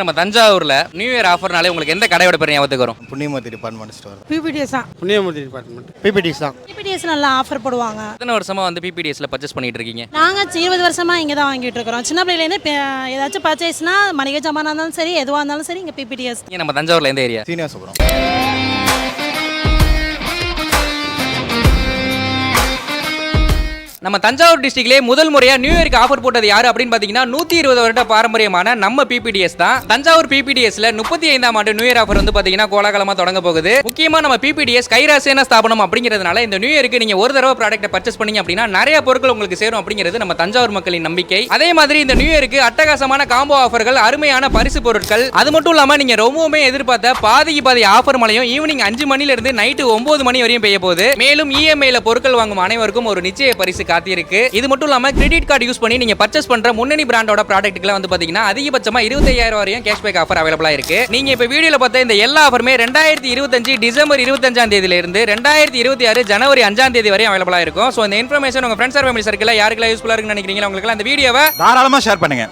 நம்ம தஞ்சாவூர்ல new year ஆஃபர்னாலே உங்களுக்கு எந்த கடையோட பேர் ஞாபகத்துக்கு வரும்? புண்ணியமூர்த்தி டிபார்ட்மெண்ட் ஸ்டோர் பிபிடிஎஸ் தான். புண்ணியமூர்த்தி டிபார்ட்மெண்ட் பிபிடிஸ் தான். பிபிடிஎஸ் நல்லா ஆஃபர் போடுவாங்க. எத்தனை வருஷமா வந்து பிபிடிஎஸ்ல பர்ச்சேஸ் பண்ணிட்டு இருக்கீங்க? நாங்கள் இருபது வருஷமா இங்கே தான் வாங்கிட்டு இருக்கிறோம். சின்ன பிள்ளைலேருந்து இப்போ ஏதாச்சும் பர்ச்சேஸ்னா மளிகை ஜாமானா இருந்தாலும் சரி எதுவாக இருந்தாலும் சரி இங்கே பிபிடிஎஸ் நீங்க நம்ம தஞ்சாவூர்ல எந்த ஏரியா சீனிவாசபுரம். நம்ம தஞ்சாவூர் டிஸ்ட்ரிக்ட்லேயே முதல் முறையா நியூ இயருக்கு ஆஃபர் போட்டது யாரு அப்படின்னு பாத்தீங்கன்னா நூத்தி இருபது வருட பாரம்பரியமான நம்ம பிபிடிஎஸ் தான். தஞ்சாவூர் பிபிடிஎஸ்ல முப்பத்தி ஐந்தாம் ஆண்டு நியூ இயர் ஆஃபர் வந்து பாத்தீங்கன்னா கோலாகலமா தொடங்க போகுது. முக்கியமா நம்ம பிபிடிஎஸ் கைராசேன ஸ்தாபனம் அப்படிங்கிறதுனால இந்த நியூ இயருக்கு நீங்க ஒரு தடவை ப்ராடக்ட்டை பர்ச்சேஸ் பண்ணீங்க அப்படின்னா நிறைய பொருட்கள் உங்களுக்கு சேரும் அப்படிங்கிறது நம்ம தஞ்சாவூர் மக்களின் நம்பிக்கை. அதே மாதிரி இந்த நியூ இயருக்கு அட்டகாசமான காம்போ ஆஃபர்கள் அருமையான பரிசு பொருட்கள். அது மட்டும் இல்லாம நீங்க ரொம்பவுமே எதிர்பார்த்த பாதிக்கு பாதி ஆஃபர் மலையும் ஈவினிங் அஞ்சு மணில இருந்து நைட்டு ஒன்பது மணி வரையும் பெய்ய போகுது. மேலும் இஎம்ஐல பொருட்கள் வாங்கும் அனைவருக்கும் ஒரு நிச்சய பரிசு காத்திருக்கு. இது மட்டும் இல்லாம கிரெடிட் கார்டு யூஸ் பண்ணி நீங்க பர்ச்சேஸ் பண்ற முன்னணி பிராண்டோட ப்ராடக்ட்க்குலாம் வந்து பாத்தீங்கன்னா அதிகபட்சமா இருபத்தையாயிரம் வரையும் கேஷ்பேக் ஆஃபர் அவைலபிளா இருக்கு. நீங்க இப்ப வீடியோல பார்த்த இந்த எல்லா ஆஃபருமே ரெண்டாயிரத்தி இருபத்தஞ்சு டிசம்பர் இருபத்தஞ்சாம் தேதியில இருந்து ரெண்டாயிரத்தி இருபத்தி ஆறு ஜனவரி அஞ்சாம் தேதி வரையும் அவைலபிளா இருக்கும். ஸோ இந்த இன்ஃபர்மேஷன் உங்க ஃப்ரெண்ட்ஸ் ஃபேமிலி சர்க்கிள் யாருக்கெல்லாம் யூஸ்ஃபுல்லா இருக்குன்னு நினைக்கிறீங்களா உங்களுக்கு அந்த வீடியோவை தாராளமாக ஷேர் பண்ணுங்க.